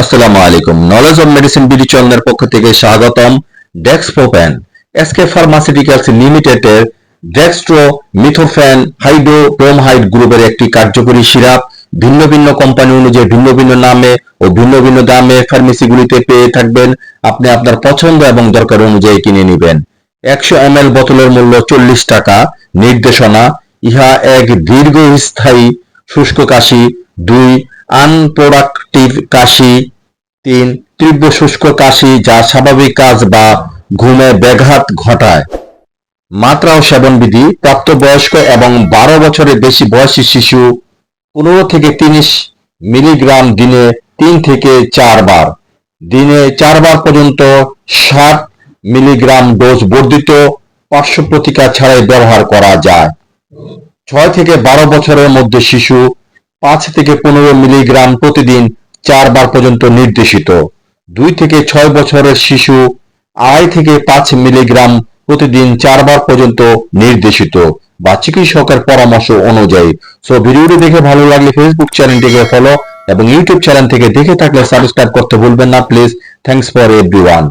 আসসালামু আলাইকুম। Knowledge of medicine BD চ্যানেলের পক্ষ থেকে স্বাগতম এসকে ফার্মাসিউটিক্যালস লিমিটেডের ডেক্সট্রো গ্রুপের একটি কার্যকরী সিরাপ। ভিন্ন ভিন্ন কোম্পানি অনুযায়ী ভিন্ন ভিন্ন নামে ও ভিন্ন ভিন্ন দামে ফার্মেসিগুলিতে পেয়ে থাকবেন। আপনি আপনার পছন্দ এবং দরকার অনুযায়ী কিনে নেবেন। একশো এম বোতলের মূল্য চল্লিশ টাকা। নির্দেশনা ইহা এক দীর্ঘস্থায়ী শুষ্ক কাশি, দুই আনপ্রোডাক্টিভ কাশি, তিন তীব্র শুষ্ক কাশি যা স্বাভাবিক কাজ বা ঘুমে ব্যাঘাত ঘটায়। মাত্রা ও সেবনবিধি, প্রাপ্তবয়স্ক এবং বারো বছরের বেশি বয়সী শিশু পনেরো থেকে তিরিশ মিলিগ্রাম দিনে তিন থেকে চারবার দিনে চারবার পর্যন্ত ষাট মিলিগ্রাম ডোজ বর্ধিত পার্শ্ব প্রতিকার ছাড়াই ব্যবহার করা যায়। ছয় থেকে বারো বছরের মধ্যে শিশু পাঁচ থেকে পনেরো মিলিগ্রাম প্রতিদিন চারবার পর্যন্ত নির্দেশিত। দুই থেকে ছয় বছরের শিশু আড়াই থেকে পাঁচ মিলিগ্রাম প্রতিদিন চারবার পর্যন্ত নির্দেশিত। বা চিকিৎসকের পরামর্শ অনুযায়ী। সো ভিডিওটি দেখে ভালো লাগলে ফেসবুক চ্যানেলটিকে ফলো এবং ইউটিউব চ্যানেল থেকে দেখে থাকলে সাবস্ক্রাইব করতে ভুলবেন না প্লিজ থ্যাংকস ফর এভরিওয়ান